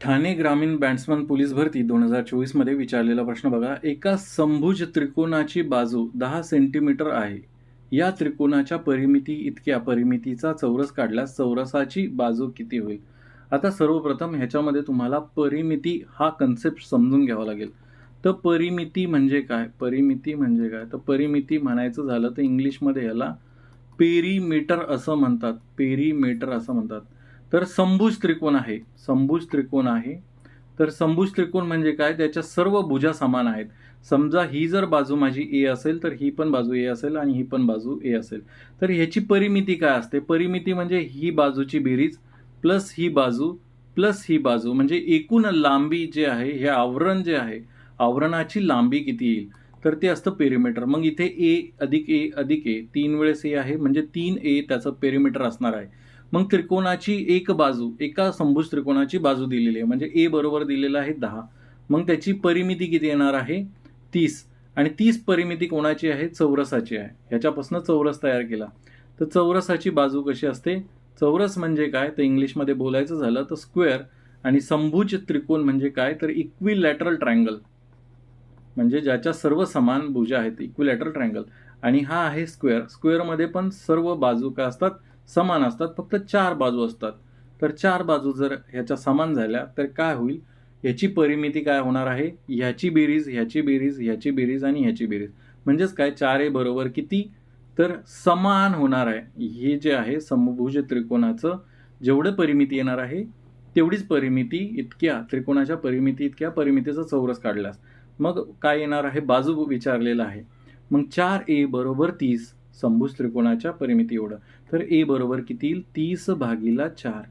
ठाणे ग्रामीण batsman police भरती दोन हजार चोवीसमध्ये विचारलेला प्रश्न बघा. एका संभुज त्रिकोणाची बाजू दहा सेंटीमीटर आहे. या त्रिकोणाच्या परिमिती इतक्या परिमितीचा चौरस काढल्यास चौरसाची बाजू किती होईल? आता सर्वप्रथम ह्याच्यामध्ये तुम्हाला परिमिती हा कन्सेप्ट समजून घ्यावा लागेल. तर परिमिती म्हणजे काय? परिमिती म्हणजे काय? तर परिमिती म्हणायचं झालं तर इंग्लिशमध्ये याला पेरीमीटर असं म्हणतात. पेरीमीटर असं म्हणतात. तर संभुज त्रिकोण आहे. संभुज त्रिकोण आहे. तर संभुज त्रिकोण म्हणजे काय? त्याच्या सर्व भुजा समान आहेत. समजा ही जर बाजू माझी ए असेल तर ही पण बाजू ए असेल आणि ही पण बाजू ए असेल. तर ह्याची परिमिती काय असते? परिमिती म्हणजे ही बाजूची बेरीज प्लस ही बाजू प्लस ही बाजू. म्हणजे एकूण लांबी जे आहे हे आवरण जे आहे आवरणाची लांबी किती येईल? तर ते असतं पेरीमीटर मग इथे ए अधिक ए अधिक ए तीन वेळेस ए आहे. म्हणजे तीन ए त्याचं पेरीमीटर असणार आहे. मग त्रिकोणाची एक बाजू एका संभुज त्रिकोणाची बाजू दिलेली आहे. म्हणजे ए बरोबर दिलेलं आहे दहा. मग त्याची परिमिती किती येणार आहे? तीस. आणि तीस परिमिती कोणाची आहे? चौरसाची आहे. ह्याच्यापासून चौरस तयार केला. तर चौरसाची बाजू कशी असते? चौरस म्हणजे काय? तर इंग्लिशमध्ये बोलायचं झालं तर स्क्वेअर आणि संभुज त्रिकोण म्हणजे काय? तर इक्विलॅटरल ट्रायंगल म्हणजे ज्याच्या सर्व समान भुजा आहेत इक्विलॅटरल ट्रायंगल आणि हा आहे स्क्वेअर. स्क्वेअरमध्ये पण सर्व बाजू काय असतात? समान असतात फक्त चार बाजू असतात. तर चार बाजू जर ह्याच्या समान झाल्या तर काय होईल? ह्याची परिमिती काय होणार आहे? ह्याची बेरीज ह्याची बेरीज ह्याची बेरीज आणि ह्याची बेरीज. म्हणजेच काय? चार ए बरोबर किती? तर समान होणार आहे. हे जे आहे समभुज त्रिकोणाचं जेवढं परिमिती येणार आहे तेवढीच परिमिती इतक्या त्रिकोणाच्या परिमिती इतक्या परिमितीचा चौरस काढल्यास. मग काय येणार आहे? बाजू विचारलेला आहे. मग चार ए बरोबर तीस. समभुज त्रिकोणाच्या परिमिती एवढं. तर ए बरोबर किती येईल? तीस भागीला चार.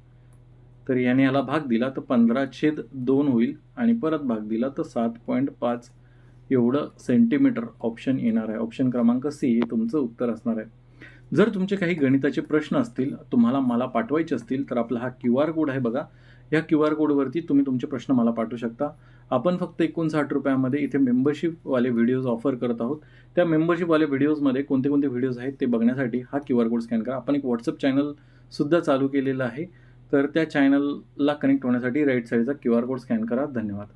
तर याने याला भाग दिला तर पंधरा छेद दोन होईल आणि परत भाग दिला तर सात पॉईंट पाच. एवढं सेंटीमीटर ऑप्शन येणार आहे. ऑप्शन क्रमांक सी हे तुमचं उत्तर असणार आहे. जर तुमचे काही गणिताचे प्रश्न असतील तुम्हाला मला पाठवायचे असतील तर आपला हा क्यू आर कोड आहे बघा. या क्यू आर कोडवरती तुम्ही तुमचे प्रश्न मला पाठवू शकता. आपण फक्त एकोणसाठ रुपयामध्ये इथे मेंबरशिपवाले व्हिडिओज ऑफर करत आहोत. त्या मेंबरशिपवाले व्हिडिओजमध्ये कोणते कोणते व्हिडिओज आहेत ते बघण्यासाठी हा क्यू आर कोड स्कॅन करा. आपण एक व्हॉट्सअप चॅनलसुद्धा चालू केलेलं आहे. तर त्या चॅनलला कनेक्ट होण्यासाठी राईट साईडचा क्यू आर कोड स्कॅन करा. धन्यवाद.